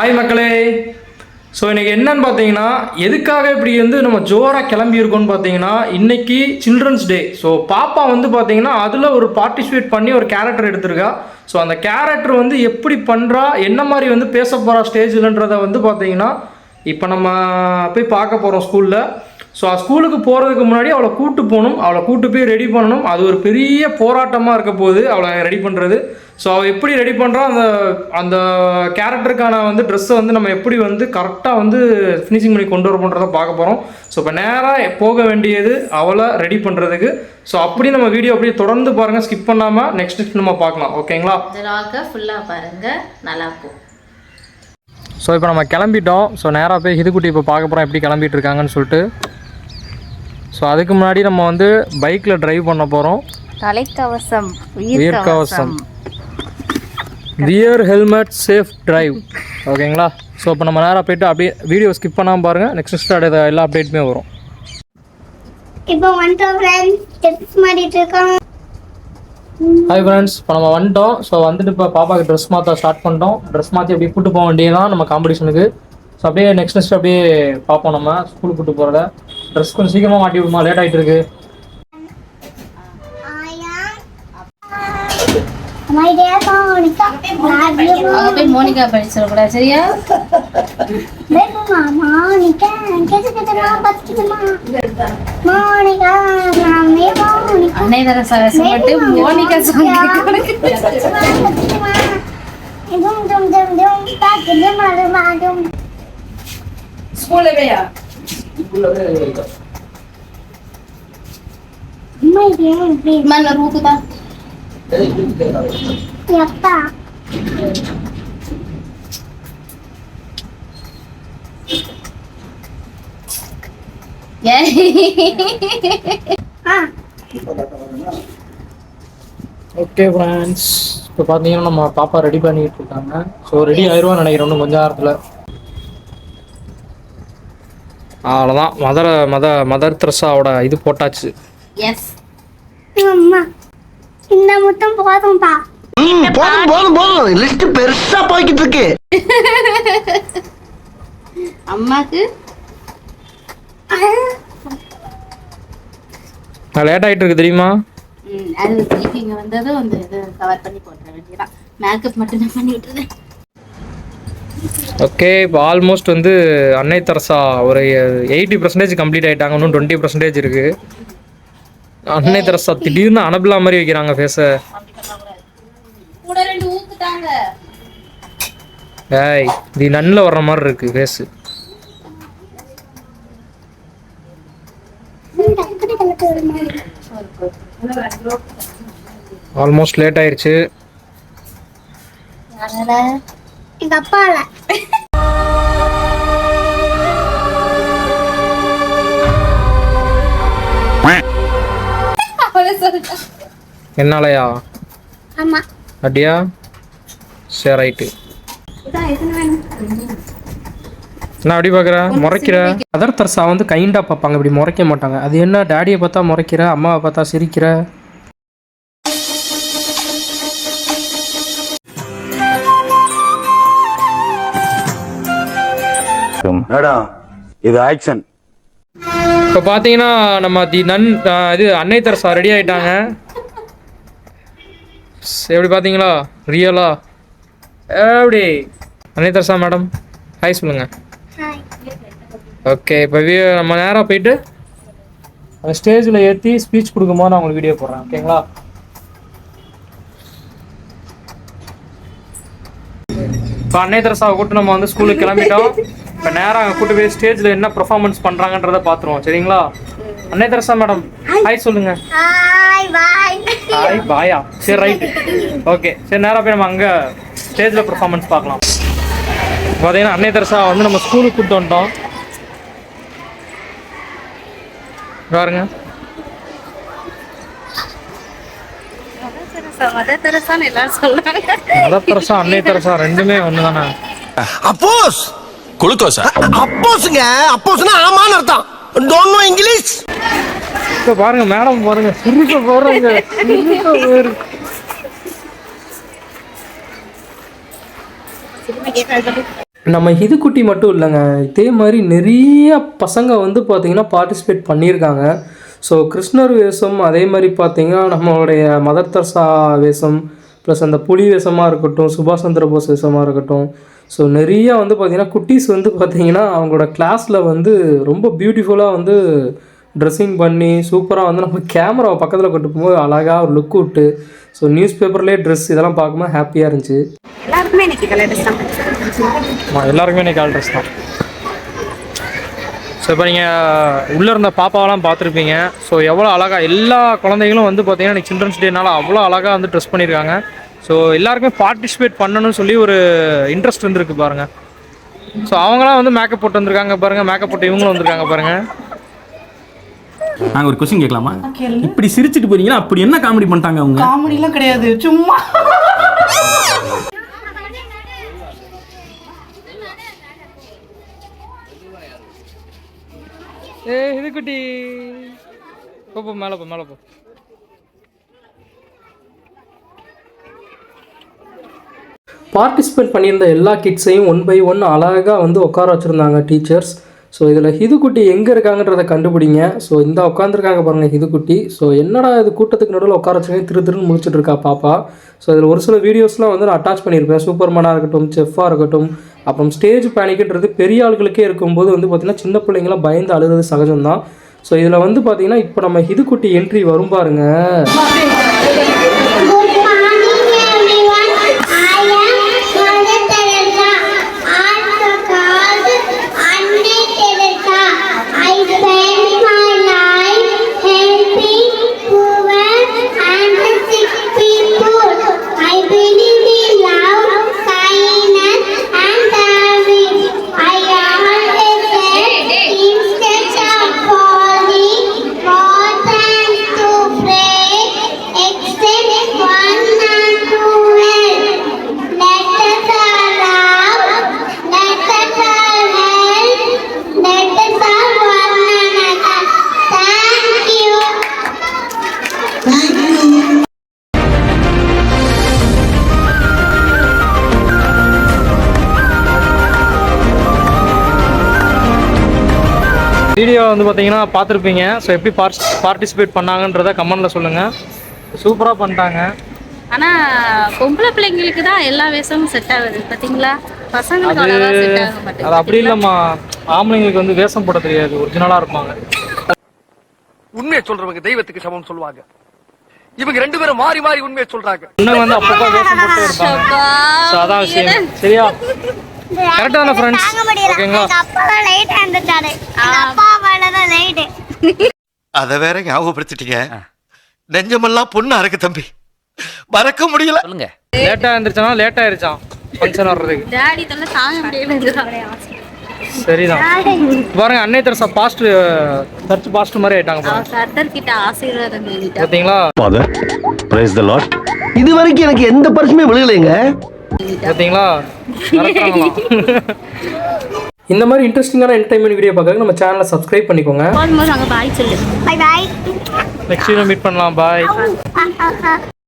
Hi மக்களே. So இன்றைக்கி என்னன்னு பார்த்தீங்கன்னா எதுக்காக இப்படி வந்து நம்ம ஜோராக கிளம்பி இருக்கோம்னு பார்த்தீங்கன்னா இன்றைக்கி சில்ட்ரன்ஸ் டே ஸோ பாப்பா வந்து பார்த்தீங்கன்னா அதில் ஒரு பார்ட்டிசிபேட் பண்ணி ஒரு கேரக்டர் எடுத்திருக்கா. ஸோ அந்த கேரக்டர் வந்து எப்படி பண்ணுறா என்ன மாதிரி வந்து பேச போகிறா ஸ்டேஜில்ன்றதை வந்து பார்த்தீங்கன்னா இப்போ நம்ம போய் பார்க்க போகிறோம் ஸ்கூலில் ஸோ ஸ்கூலுக்கு போகிறதுக்கு முன்னாடி அவளை கூட்டு போகணும். அவளை கூட்டு போய் ரெடி பண்ணணும். அது ஒரு பெரிய போராட்டமாக இருக்க போகுது. அவளை ரெடி பண்ணுறது ஸோ அவள் எப்படி ரெடி பண்ணுறா அந்த அந்த கேரக்டருக்கான வந்து ட்ரெஸ்ஸை வந்து நம்ம எப்படி வந்து கரெக்டாக வந்து ஃபினிஷிங் பண்ணி கொண்டு வர பண்ணுறதை பார்க்க போகிறோம் ஸோ இப்போ நேராக போக வேண்டியது அவளை ரெடி பண்ணுறதுக்கு ஸோ அப்படி நம்ம வீடியோ அப்படியே தொடர்ந்து பாருங்கள் ஸ்கிப் பண்ணாமல் நெக்ஸ்ட் நம்ம பார்க்கலாம். ஓகேங்களா ஃபுல்லாக பாருங்கள் நல்லாயிருக்கும் ஸோ இப்போ நம்ம கிளம்பிட்டோம். ஸோ நேராக போய் ஹிதுக்குட்டி இப்போ பார்க்க போகிறோம் எப்படி கிளம்பிட்டு இருக்காங்கன்னு சொல்லிட்டு. ஸோ அதுக்கு முன்னாடி நம்ம வந்து பைக்கில் டிரைவ் பண்ண போகிறோம் தலைக்கவசம் உயிர்கவசம் வியர் ஹெல்மெட் சேஃப் டிரைவ் ஓகேங்களா ஸோ இப்போ நம்ம நேராக போயிட்டு அப்படியே வீடியோ ஸ்கிப் பண்ணாமல் பாருங்கள் நெக்ஸ்ட் ஸ்டார்ட் எல்லா அப்டேட்டுமே வரும். இப்போ வந்துட்டோம் ஃப்ரெண்ட்ஸ் டிப்ஸ் மாட்டிட்டு இருக்கோம். ஹாய் ஃப்ரெண்ட்ஸ் இப்போ நம்ம வந்துட்டோம். ஸோ வந்துட்டு இப்போ பாப்பாக்கு ட்ரெஸ் மாற்ற ஸ்டார்ட் பண்ணிட்டோம். ட்ரெஸ் மாற்றி அப்படியே கூட்டு போக வேண்டியதான் நம்ம காம்படிஷனுக்கு ஸோ அப்படியே நெக்ஸ்ட் நெக்ஸ்ட் அப்படியே பார்ப்போம் நம்ம. ஸ்கூலுக்கு கூட்டு போகிறத ட்ரெஸ் கொஞ்சம் சீக்கிரமாக மாட்டி விடுமா லேட் ஆகிட்டு இருக்கு மோனிகா போய் படிச்சிடக்கூடாது சரியா? மோனிகா அன்னை தர சவசப்பட்டு மோனிகா சொல்லி பத்துமா மண்ண ஓகே ஃப்ரெண்ட்ஸ் இப்போ பார்த்தீங்கன்னா நம்ம பாப்பா ரெடி பண்ணிட்டு இருக்காங்க. ஸோ ரெடி ஆயிடுவான்னு நினைக்கிறேன் இன்னும் கொஞ்ச நேரத்தில். அவ்வளோதான் மதர் மத மதர் த்ரெஸ்ஸாவோட இது போட்டாச்சு. எஸ் அம்மா இந்த முத்தம் போதும்பா. போதும் போதும் போதும். லிஸ்ட் பெருசா போய்கிட்டு இருக்கு. அம்மாக்கு? லேட் ஆகிட்டு இருக்கு தெரியுமா? அது ஸ்லீப்பிங் வந்ததும் அந்த இது கவர் பண்ணி போட்டுற வேண்டியதான் மேக்கப் மட்டும் தான் பண்ணி விட்டுருந்தேன். ஓகே இப்போ ஆல்மோஸ்ட் வந்து அன்னை தரசா ஒரு எயிட்டி பர்சன்டேஜ் கம்ப்ளீட் ஆகிட்டாங்க இன்னும் டுவெண்ட்டி பர்சன்டேஜ் இருக்கு. அன்னை தரசா திடீர்னு அனபிளா மாதிரி வைக்கிறாங்க ஃபேஸை ஏய் இது நன்னில் வர்ற மாதிரி இருக்கு ஃபேஸு ஆல்மோஸ்ட் லேட் அதனால எங்க அப்பால என்னாலயா? ஆமா. அப்படியா? சரி ரைட்டு என்ன அப்படி பார்க்குற முறைக்கிற? அதர் தர்சா வந்து கைண்டாக பார்ப்பாங்க. இப்படி முறைக்க மாட்டாங்க. அது என்ன டேடியை பார்த்தா முறைக்கிற அம்மாவை பார்த்தா சிரிக்கிற? மேடம் இது ஆக்ஷன். இப்போ பார்த்தீங்கன்னா நம்ம தி நன் இது அன்னை தரசா ரெடி ஆயிட்டாங்க. ஸ், எப்படி பார்த்தீங்களா ரியலா எப்படி? அன்னை தரசா மேடம் ஹாய் சொல்லுங்க. ஹாய் ஓகே இப்போ நம்ம நேராக போயிட்டு அந்த ஸ்டேஜில் ஏற்றி ஸ்பீச் கொடுக்கும்போது நான் உங்களுக்கு வீடியோ போடுறேன் ஓகேங்களா இப்போ அன்னை தரசாவை கூட்டு நம்ம வந்து ஸ்கூலுக்கு கிளம்பிட்டோம். இப்போ நேராக அங்கே கூட்டு போய் ஸ்டேஜில் என்ன பெர்ஃபார்மன்ஸ் பண்ணுறாங்கன்றத பார்த்துருவோம் சரிங்களா? அன்னை தரசா மேடம் ஹாய் சொல்லுங்க. ஹாய் பாய் ஹாய் பாயா சரி ரைட்டு ஓகே சரி நேராக போய் நம்ம அங்கே ஸ்டேஜில் பெர்ஃபார்மன்ஸ் பார்க்கலாம் பார்த்தீங்கன்னா அன்னை தரசா வந்து நம்ம ஸ்கூலுக்கு கூப்பிட்டு வந்துட்டோம். பாருங்க. மத தெரசான்னு எல்லாரும் சொல்றாங்க. மத தரசா அன்னை தரசா ரெண்டுமே ஒன்று தானே அப்போஸ்! குளுக்கோஸா? அப்போஸ்ங்க அப்போஸ்னா ஆமான்னு அர்த்தம். டோன்ட் நோ இங்கிலீஷ் இப்போ பாருங்க மேடம் பாருங்க சிரிக்க போறாங்க சிரிக்க போயிரு நம்ம இதுக்குட்டி மட்டும் இல்லைங்க. இதே மாதிரி நிறைய பசங்க வந்து பார்த்திங்கன்னா பார்ட்டிசிபேட் பண்ணியிருக்காங்க. ஸோ கிருஷ்ணர் வேஷம் அதே மாதிரி பார்த்திங்கன்னா நம்மளுடைய மதர் தெரசா வேஷம் ப்ளஸ் அந்த புலி வேஷமாக இருக்கட்டும் சுபாஷ் சந்திர போஸ் வேஷமாக இருக்கட்டும் ஸோ நிறைய வந்து பார்த்திங்கன்னா குட்டீஸ் வந்து பார்த்திங்கன்னா அவங்களோட கிளாஸில் வந்து ரொம்ப பியூட்டிஃபுல்லாக வந்து ட்ரெஸ்ஸிங் பண்ணி சூப்பராக வந்து நம்ம கேமராவை பக்கத்தில் கொண்டு போகும்போது அழகாக ஒரு லுக் விட்டு ஸோ நியூஸ் பேப்பர்லேயே ட்ரெஸ் இதெல்லாம் பார்க்கும்போது ஹாப்பியாக இருந்துச்சு. எல்லாருக்குமே இன்னைக்கு கலர் ட்ரெஸ் தான். ஆமாம் எல்லாருக்குமே இன்னைக்கு கால் ட்ரெஸ் தான். ஸோ இப்போ நீங்கள் உள்ளே இருந்த பாப்பாவெல்லாம் பார்த்துருப்பீங்க. ஸோ எவ்வளோ அழகாக எல்லா குழந்தைகளும் வந்து பார்த்தீங்கன்னா இன்னைக்கு சில்ட்ரன்ஸ் டேனால அவ்வளோ அழகாக வந்து ட்ரெஸ் பண்ணியிருக்காங்க ஸோ எல்லாருக்குமே பார்ட்டிசிபேட் பண்ணணும்னு சொல்லி ஒரு இன்ட்ரெஸ்ட் இருந்திருக்கு பாருங்க. ஸோ அவங்களாம் வந்து மேக்கப் போட்டு வந்திருக்காங்க பாருங்க. மேக்கப் போட்டு இவங்களும் வந்திருக்காங்க பாருங்க. நாங்க ஒரு கொஸ்டின் கேட்கலாமா? இப்படி சிரிச்சிட்டு போறீங்கன்னா அப்படி என்ன காமெடி பண்ணிட்டாங்க அவங்க? காமெடிலாம் கிடையாது. சும்மா. ஏ இது குட்டி. போ போ மேலே போ மேலே போ. பார்ட்டிசிபேட் பண்ணியிருந்த எல்லா கிட்ஸையும் ஒன் பை ஒன் அழகாக வந்து உட்கார வச்சுருந்தாங்க டீச்சர்ஸ். ஸோ இதில் ஹிதுக்குட்டி எங்கே இருக்காங்கன்றதை கண்டுபிடிங்க. ஸோ இந்த உட்காந்துருக்காங்க பாருங்கள் ஹிதுக்குட்டி ஸோ என்னடா இது கூட்டத்துக்கு நடுவில் உட்கார வச்சுருக்கேன் திரு திருன்னு முடிச்சுட்டு இருக்கா பாப்பா. ஸோ இதில் ஒரு சில வீடியோஸ்லாம் வந்து நான் அட்டாச் பண்ணியிருப்பேன். சூப்பர்மேனாக இருக்கட்டும் செஃப்பாக இருக்கட்டும் அப்புறம் ஸ்டேஜ் பேனிக்ன்றது பெரிய ஆளுகளுக்கே இருக்கும்போது வந்து பார்த்திங்கன்னா சின்ன பிள்ளைங்களாம் பயந்து அழுகிறது சகஜம்தான். ஸோ இதில் வந்து பார்த்திங்கன்னா இப்போ நம்ம ஹிதுக்குட்டி என்ட்ரி வரும் பாருங்க. வீடியோ வந்து பார்த்தீங்கன்னா பார்த்துருப்பீங்க. ஸோ எப்படி பார்ட் பார்ட்டிசிபேட் பண்ணாங்கன்றத கமெண்டில் சொல்லுங்கள் சூப்பராக பண்ணிட்டாங்க. ஆனா பொம்பளை பிள்ளைங்களுக்கு தான் எல்லா வேஷமும் செட் ஆகுது பாத்தீங்களா? பசங்களுக்கு அது அப்படி இல்லைம்மா. ஆம்பளைங்களுக்கு வந்து வேஷம் போட தெரியாது. ஒரிஜினலாக இருப்பாங்க. உண்மையை சொல்றவங்க தெய்வத்துக்கு சமம் சொல்லுவாங்க. இவங்க ரெண்டு பேரும் மாறி மாறி உண்மையை சொல்றாங்க. இன்னும் வந்து அப்பப்போ வேஷம் போட்டு இருப்பாங்க ஸோ அதான் விஷயம். சரியா? கரெக்டாக தானே ஃப்ரெண்ட்ஸ் ஓகேங்களா அப்பா லைட் அப்பா லைட்டு அத வேற ஞாபகப்படுத்திட்டீங்க. நெஞ்சமெல்லாம் பொண்ணு அறக்கு தம்பி. மறக்க முடியல. லேட்டாக இருந்துருச்சானா லேட் ஆயிருச்சான் ஃபங்க்ஷன் வர்றதுக்கு. டாடி தொல்லை தாங்க முடியல சரிதான். பாருங்க அன்னை தெரசா பாஸ்ட் சர்ச் பாஸ்ட் மாதிரி ஆயிட்டாங்க பார்த்தீங்களா ஃபாதர் பிரைஸ் த லார்ட் இது வரைக்கும் எனக்கு எந்த பரிசுமே விழுகலைங்க. பார்த்தீங்களா நடத்துறாங்களாம். இந்த மாதிரி இன்ட்ரெஸ்டிங்கான என்டர்டைன்மெண்ட் வீடியோ பார்க்கறதுக்கு நம்ம சேனலை சப்ஸ்கிரைப் பண்ணிக்கோங்க. பாய் சொல்லு. Bye bye next video meet பண்ணலாம் பாய்